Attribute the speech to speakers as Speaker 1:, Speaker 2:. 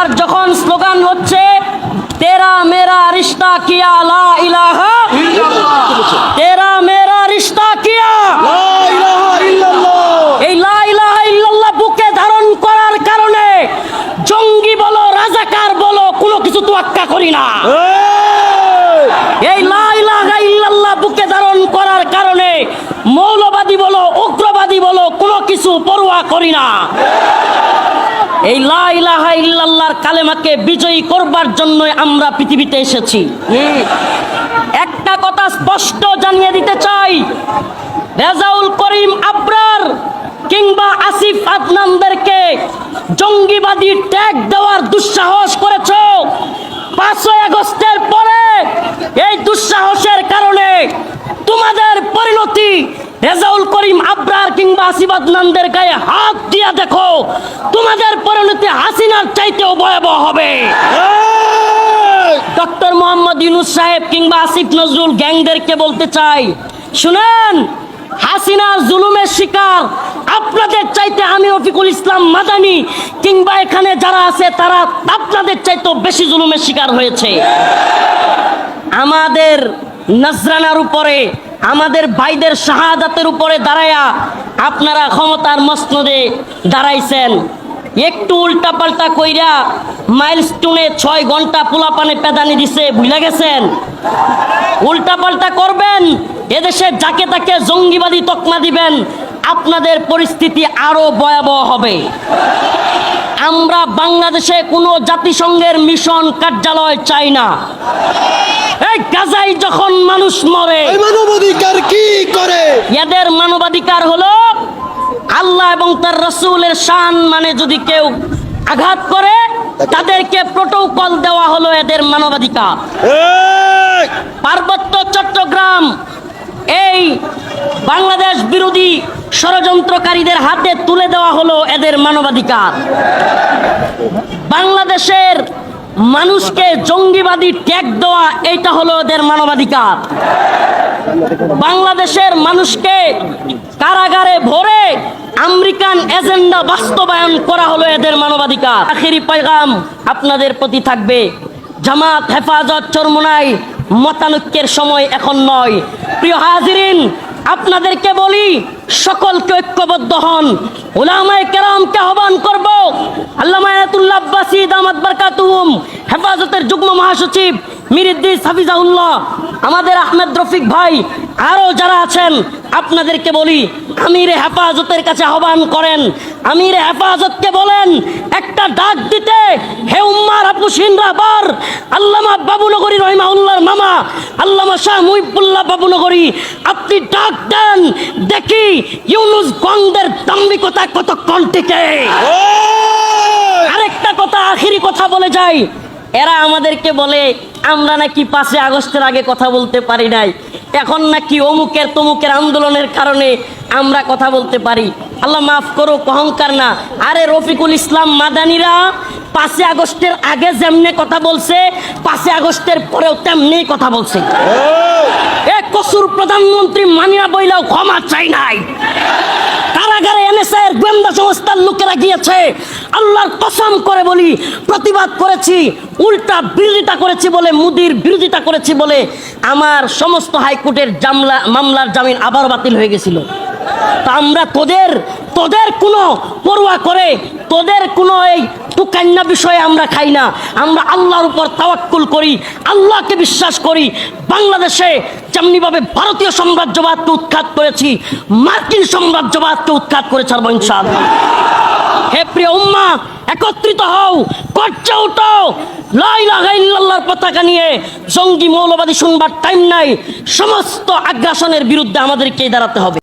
Speaker 1: আর যখন স্লোগান হচ্ছে তেরা মেরা রিশতা কিয়া লা ইলাহা তেরা মেরা রিশতা কিয়া এই লা ইলাহা ইল্লাল্লাহ বুকে ধারণ করার কারণে জঙ্গি বলো রাজাকার বলো কোনো কিছু তোয়াক্কা করি না। এই লা ইলাহা ইল্লাল্লাহ বুকে ধারণ করার কারণে মৌলবাদী বলো উগ্রবাদী বলো কোনো কিছু পরোয়া করি না। এই লা ইলাহা ইল্লাল্লাহর কালেমাকে বিজয়ী করবার জন্য আমরা পৃথিবীতে এসেছি। একটা কথা স্পষ্ট জানিয়ে দিতে চাই। রেজাউল করিম আবরার কিংবা আসিফ আদনানদেরকে জঙ্গিবাদী ট্যাগ দেওয়ার দুঃসাহস করেছ। পাঁচই আগস্টের পরে এই দুঃসাহসের কারণে তোমাদের পরিণতি রেজাউল করিম আবরার কিংবা আসিফ আদনানদের গায়ে হাত দিয়া দেখো তোমাদের পরিণতি হাসিনার চাইতেও ভয়াবহ হবে। ডক্টর মোহাম্মদ ইউনুস সাহেব কিংবা আসিফ নজরুল গ্যাংদেরকে বলতে চাই শুনেন হাসিনার জুলুমের শিকার আপনাদের চাইতে আমি রফিকুল ইসলাম মাদানি কিংবা এখানে যারা আছে তারা আপনাদের চাইতেও বেশি জুলুমের শিকার হয়েছে। আমাদের নজরানার উপরে আমাদের ভাইদের শাহাদাতের উপরে দাঁড়ায়া আপনারা ক্ষমতার মসনদে দাঁড়াইছেন। একটু উল্টা পাল্টা কইরা মাইলস্টোনে ছয় ঘণ্টা পোলাপানে পেদানি দিছে ভুলে গেছেন? উল্টা পাল্টা করবেন, এদেশে যাকে তাকে জঙ্গিবাদী তকমা দিবেন, আপনাদের পরিস্থিতি আরও ভয়াবহ হবে। আমরা বাংলাদেশে কোনো জাতিসংঘের মিশন কার্যালয় চাই না। এই যখন মানুষ মরে
Speaker 2: মানবাধিকার কি করে?
Speaker 1: এদের মানবাধিকার হলো আল্লাহ এবং তার রসুলের শান মানে যদি কেউ আঘাত করে তাদেরকে প্রোটোকল দেওয়া হলো এদের মানবাধিকার। পার্বত্য চট্টগ্রাম এই বাংলাদেশ বিরোধী ষড়যন্ত্রকারীদের হাতে তুলে দেওয়া হলো এদের মানবাধিকার। বাংলাদেশের মানুষকে জঙ্গিবাদী ট্যাগ দেওয়া, এইটা হলো এদের মানবাধিকার। বাংলাদেশের মানুষকে কারাগারে ভরে আমেরিকান এজেন্ডা বাস্তবায়ন করা হলো এদের মানবাধিকার। আখেরি পয়গাম আপনাদের প্রতি থাকবে। জামাত হেফাজত চরমুনাই মতানৈক্যের সময় এখন নয়। প্রিয় হাজিরিন আপনাদেরকে বলি, সকলকে ঐক্যবদ্ধ হন। ওলামায় কেরামকে আহ্বান করব। আল্লামা আয়াতুল্লাহ আব্বাসী দামাত বারকাতুহুম, হেফাজতের যুগ্ম মহাসচিব মিরিদ্দিস হাফিজাউল্লাহ আমাদের আহমেদ রফিক ভাই আরও যারা আছেন আপনাদেরকে বলি আমির হেফাজতের কাছে আহ্বান করেন আমির হেফাজতকে বলেন একটা ডাক দিতে হে উম্মার আপু সিনরাবার আল্লামা বাবুনগরী রহিমাউল্লাহর মামা আল্লামা শাহ মুহিবুল্লাহ বাবুনগরী আপনি ডাক দেন দেখি ইউনুস গঙ্গের দাম্ভিকতা কত টিকে আরেকটা কথা আখিরি কথা বলে যাই এরা আমাদেরকে বলে আমরা নাকি পাঁচে আগস্টের আগে কথা বলতে পারি নাই। এখন নাকি অমুকের তমুকের আন্দোলনের কারণে আমরা কথা বলতে পারি। আল্লাহ মাফ করো অহংকার না। আরে রফিকুল ইসলাম মাদানিরা পাঁচে আগস্টের আগে যেমনে কথা বলছে পাঁচে আগস্টের পরেও তেমনি কথা বলছে। এ কসুর প্রধানমন্ত্রী মানিয়া বইলাও ক্ষমা চাই নাই। কারাগারে এনএসআই এর গোয়েন্দা সংস্থার লোকেরা গিয়েছে, আল্লাহর কসম করে বলি, প্রতিবাদ করেছি, উল্টা বিরোধিতা করেছি বলে, মুদির বিরোধিতা করেছি বলে আমার সমস্ত হাইকোর্টের জামলা, মামলার জামিন আবার বাতিল হয়ে গেছিল। তা আমরা তোদের তোদের কোনো পড়ুয়া করে, তোদের কোনো এই তুকান্না বিষয়ে আমরা খাই না। আমরা আল্লাহর উপর তাওয়াক্কুল করি, আল্লাহকে বিশ্বাস করি। বাংলাদেশে যেমনিভাবে ভারতীয় সাম্রাজ্যবাদকে উৎখাত করেছি, মার্কিন সাম্রাজ্যবাদকে উৎখাত করে ছাড়বো ইনশাআল্লাহ। হে প্রিয় উম্মা, একত্রিত হও, গর্জে উঠো। লাই ইলাহা ইল্লাল্লাহর পতাকা নিয়ে জঙ্গি মৌলবাদী শুনবার টাইম নাই। সমস্ত আগ্রাসনের বিরুদ্ধে আমাদেরকে দাঁড়াতে হবে।